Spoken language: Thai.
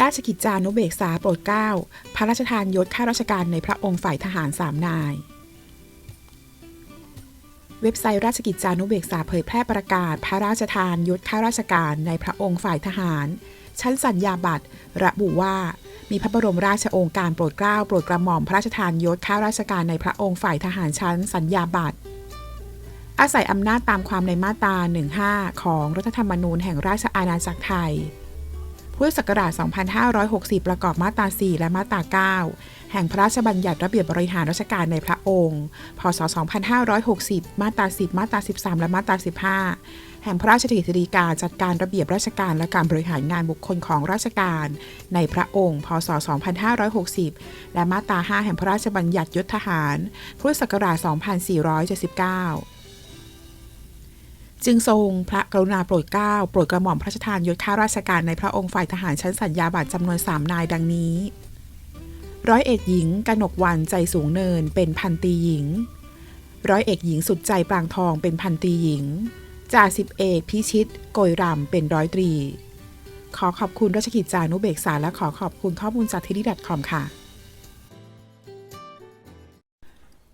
ราชกิจจานุเบกษาโปรดเกล้า พระราชทานยศข้าราชการในพระองค์ฝ่ายทหารสามนาย เว็บไซต์ราชกิจจานุเบกษาเผยแพร่ประกาศ พระราชทานยศข้าราชการในพระองค์ฝ่ายทหาร ชั้นสัญญาบัตรระบุว่ามีพระบรมราชโองการโปรดเกล้าโปรดกระหม่อมพระราชทานยศข้าราชการในพระองค์ฝ่ายทหารชั้นสัญญาบัตรอาศัยอำนาจตามความในมาตรา 15 ของรัฐธรรมนูญแห่งราชอาณาจักรไทย พุทธศักราช 2560 ประกอบมาตรา 4 และมาตรา 9 แห่งพระราชบัญญัติระเบียบบริหารราชการในพระองค์ พศ 2560 มาตรา 10 มาตรา 13 และมาตรา 15 แห่งพระราชกฤษฎีกาจัดการระเบียบราชการและการบริหารงานบุคคลของราชการ ในพระองค์ พศ 2560 และมาตรา 5 แห่งพระราชบัญญัติยศทหาร พุทธศักราช 2479 จึงทรงพระกรุณาโปรดเกล้าโปรดกระหม่อมพระราชทานยศข้าราชการในพระองค์ฝ่ายทหารชั้นสัญญาบัตรจำนวน3นายดังนี้ ร้อยเอกหญิงกนกวันใจสูงเนินเป็นพันตีหญิง ร้อยเอกหญิงสุดใจปรางทองเป็นพันตีหญิง จ่าสิบเอกพิชิตโกยรำเป็นร้อยตรี ขอขอบคุณราชกิจจานุเบกษาและขอขอบคุณข้อมูลจากทีดีดัตคอมค่ะ